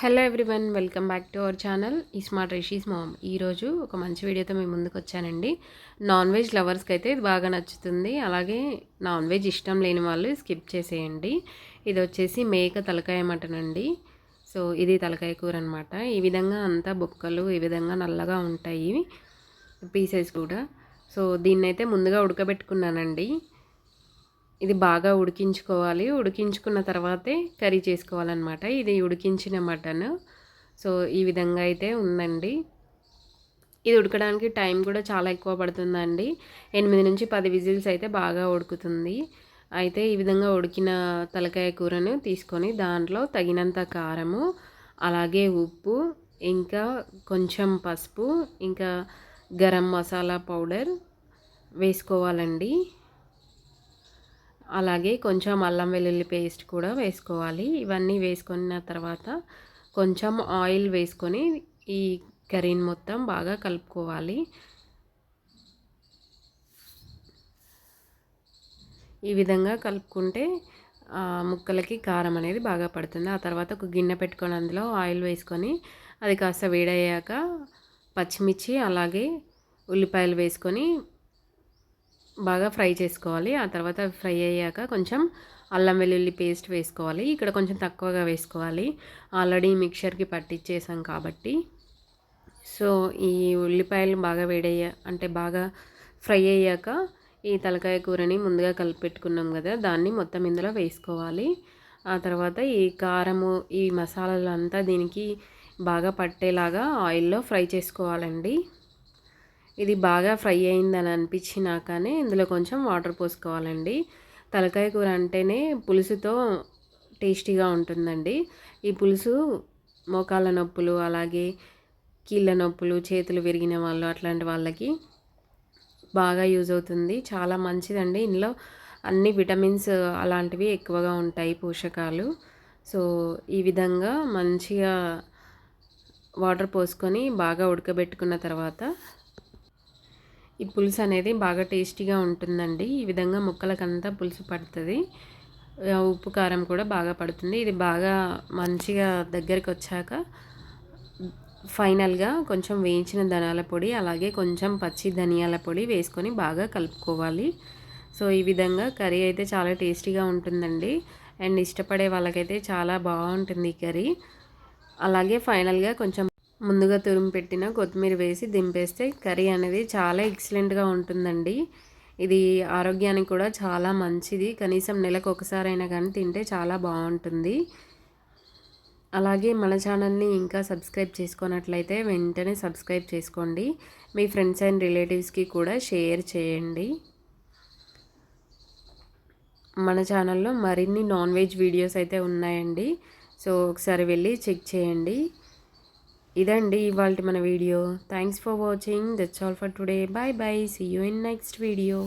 Hello everyone welcome back to our channel. ఈ smart Rishi's mom. ఈరోజు ఒక మంచి వీడియోతో మేము ముందుకు వచ్చానండి. నాన్ వెజ్ లవర్స్కి అయితే ఇది బాగా నచ్చుతుంది. అలాగే నాన్ వెజ్ ఇష్టం లేని వాళ్ళు స్కిప్ చేసేయండి. ఇది వచ్చేసి మేక తలకాయ మటన్ అండి. సో ఇది తలకాయ కూర అనమాట ఈ విధంగా అంతా బొక్కలు ఈ విధంగా నల్లగా ఉంటాయి పీసెస్ కూడా. సో దీన్నైతే ముందుగా ఉడకబెట్టుకున్నానండి. ఇది బాగా ఉడికించుకోవాలి. ఉడికించుకున్న తర్వాతే కర్రీ చేసుకోవాలన్నమాట. ఇది ఉడికించిన మటన్. సో ఈ విధంగా అయితే ఉందండి. ఇది ఉడకడానికి టైం కూడా చాలా ఎక్కువ పడుతుందండి. ఎనిమిది నుంచి పది విజిల్స్ అయితే బాగా ఉడుకుతుంది. అయితే ఈ విధంగా ఉడికిన తలకాయ కూరను తీసుకొని దాంట్లో తగినంత కారము అలాగే ఉప్పు ఇంకా కొంచెం పసుపు ఇంకా గరం మసాలా పౌడర్ వేసుకోవాలండి. అలాగే కొంచెం అల్లం వెల్లుల్లి పేస్ట్ కూడా వేసుకోవాలి. ఇవన్నీ వేసుకున్న తర్వాత కొంచెం ఆయిల్ వేసుకొని ఈ కర్రీని మొత్తం బాగా కలుపుకోవాలి. ఈ విధంగా కలుపుకుంటే ముక్కలకి కారం అనేది బాగా పడుతుంది. ఆ తర్వాత ఒక గిన్నె పెట్టుకొని అందులో ఆయిల్ వేసుకొని అది కాస్త వేడయ్యాక పచ్చిమిర్చి అలాగే ఉల్లిపాయలు వేసుకొని బాగా ఫ్రై చేసుకోవాలి. ఆ తర్వాత ఫ్రై అయ్యాక కొంచెం అల్లం వెల్లుల్లి పేస్ట్ వేసుకోవాలి. ఇక్కడ కొంచెం తక్కువగా వేసుకోవాలి. ఆల్రెడీ మిక్చర్కి పట్టించేసాం కాబట్టి. సో ఈ ఉల్లిపాయలు బాగా వేడయ్యా అంటే బాగా ఫ్రై అయ్యాక ఈ తలకాయ కూరని ముందుగా కలిపెట్టుకున్నాం కదా దాన్ని మొత్తం ఇందులో వేసుకోవాలి. ఆ తర్వాత ఈ కారము ఈ మసాలాలు అంతా దీనికి బాగా పట్టేలాగా ఆయిల్లో ఫ్రై చేసుకోవాలండి. ఇది బాగా ఫ్రై అయిందని అనిపించినాకనే ఇందులో కొంచెం వాటర్ పోసుకోవాలండి. తలకాయ కూర అంటేనే పులుసుతో టేస్టీగా ఉంటుందండి. ఈ పులుసు మోకాళ్ళ నొప్పులు అలాగే కీళ్ళ నొప్పులు చేతులు విరిగిన వాళ్ళు అట్లాంటి వాళ్ళకి బాగా యూజ్ అవుతుంది. చాలా మంచిదండి. ఇందులో అన్ని విటమిన్స్ అలాంటివి ఎక్కువగా ఉంటాయి పోషకాలు. సో ఈ విధంగా మంచిగా వాటర్ పోసుకొని బాగా ఉడకబెట్టుకున్న తర్వాత ఈ పులుసు అనేది బాగా టేస్టీగా ఉంటుందండి. ఈ విధంగా ముక్కలకంతా పులుసు పడుతుంది. ఉప్పు కారం కూడా బాగా పడుతుంది. ఇది బాగా మంచిగా దగ్గరికి వచ్చాక ఫైనల్గా కొంచెం వేయించిన ధనాల పొడి అలాగే కొంచెం పచ్చి ధనియాల పొడి వేసుకొని బాగా కలుపుకోవాలి. సో ఈ విధంగా కర్రీ అయితే చాలా టేస్టీగా ఉంటుందండి. అండ్ ఇష్టపడే వాళ్ళకైతే చాలా బాగుంటుంది ఈ కర్రీ. అలాగే ఫైనల్గా కొంచెం ముందుగా తురుము పెట్టిన కొత్తిమీర వేసి దింపేస్తే కర్రీ అనేది చాలా ఎక్సలెంట్గా ఉంటుందండి. ఇది ఆరోగ్యానికి కూడా చాలా మంచిది. కనీసం నెలకు ఒకసారైనా కానీ తింటే చాలా బాగుంటుంది. అలాగే మన ఛానల్ని ఇంకా సబ్స్క్రైబ్ చేసుకున్నట్లయితే వెంటనే సబ్స్క్రైబ్ చేసుకోండి. మీ ఫ్రెండ్స్ అండ్ రిలేటివ్స్కి కూడా షేర్ చేయండి. మన ఛానల్లో మరిన్ని నాన్ వెజ్ వీడియోస్ అయితే ఉన్నాయండి. సో ఒకసారి వెళ్ళి చెక్ చేయండి. ఇదండి ఇవాళ మన video. Thanks for watching that's all for today bye bye see you in next video